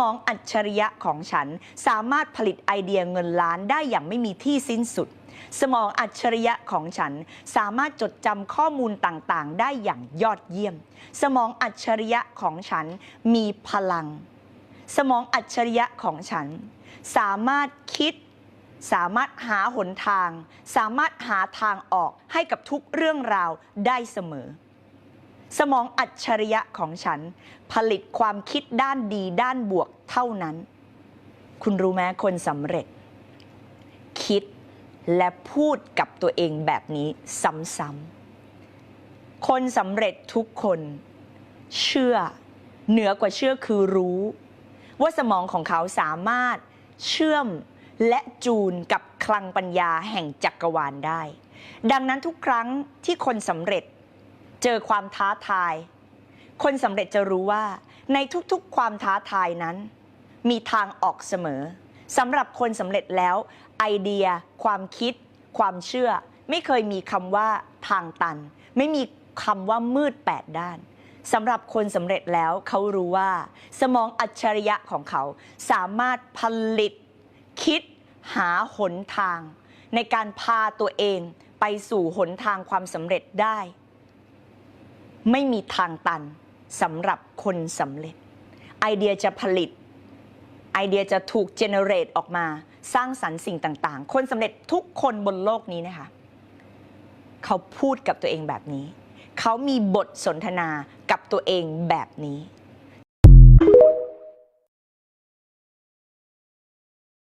มองอัจฉริยะของฉันสามารถผลิตไอเดียเงินล้านได้อย่างไม่มีที่สิ้นสุด สมองอัจฉริยะของฉันสามารถจดจำข้อมูลต่างๆ ได้อย่างยอดเยี่ยม สมองอัจฉริยะของฉันมีพลัง สมองอัจฉริยะของฉัน สามารถคิด สามารถหาหนทาง สามารถหาทางออกให้กับทุกเรื่องราวได้เสมอ สมองอัจฉริยะของฉัน ผลิตความคิดด้านดีด้านบวกเท่านั้น คุณรู้ไหมคนสำเร็จ คิดและพูดกับตัวเองแบบนี้ซ้ำๆ คนสำเร็จทุกคน เชื่อ เหนือกว่าเชื่อคือรู้ ว่าสมองของเขาสามารถเชื่อมและจูนกับคลังปัญญาแห่งจักรวาลได้ ดังนั้นทุกครั้งที่คนสำเร็จ เจอความท้าทาย คนสำเร็จจะรู้ว่า ในทุกๆความท้าทายนั้น มีทางออกเสมอสำหรับคนสำเร็จแล้ว ไอเดีย ความคิด ความเชื่อ ไม่เคยมีคำว่าทางตัน ไม่มีคำว่ามืดแปดด้านสำหรับคนสำเร็จแล้วเขารู้ว่า สมองอัจฉริยะของเขาสามารถผลิต คิดหาหนทาง ในการพาตัวเองไปสู่หนทางความสำเร็จได้ ไม่มีทางตันสำหรับคนสำเร็จ ไอเดียจะผลิต ไอเดียจะถูกเจเนเรตออกมา สร้างสรรค์สิ่งต่างๆ คนสำเร็จทุกคนบนโลกนี้นะคะ เขาพูดกับตัวเองแบบนี้ เขามีบทสนทนากับตัวเองแบบนี้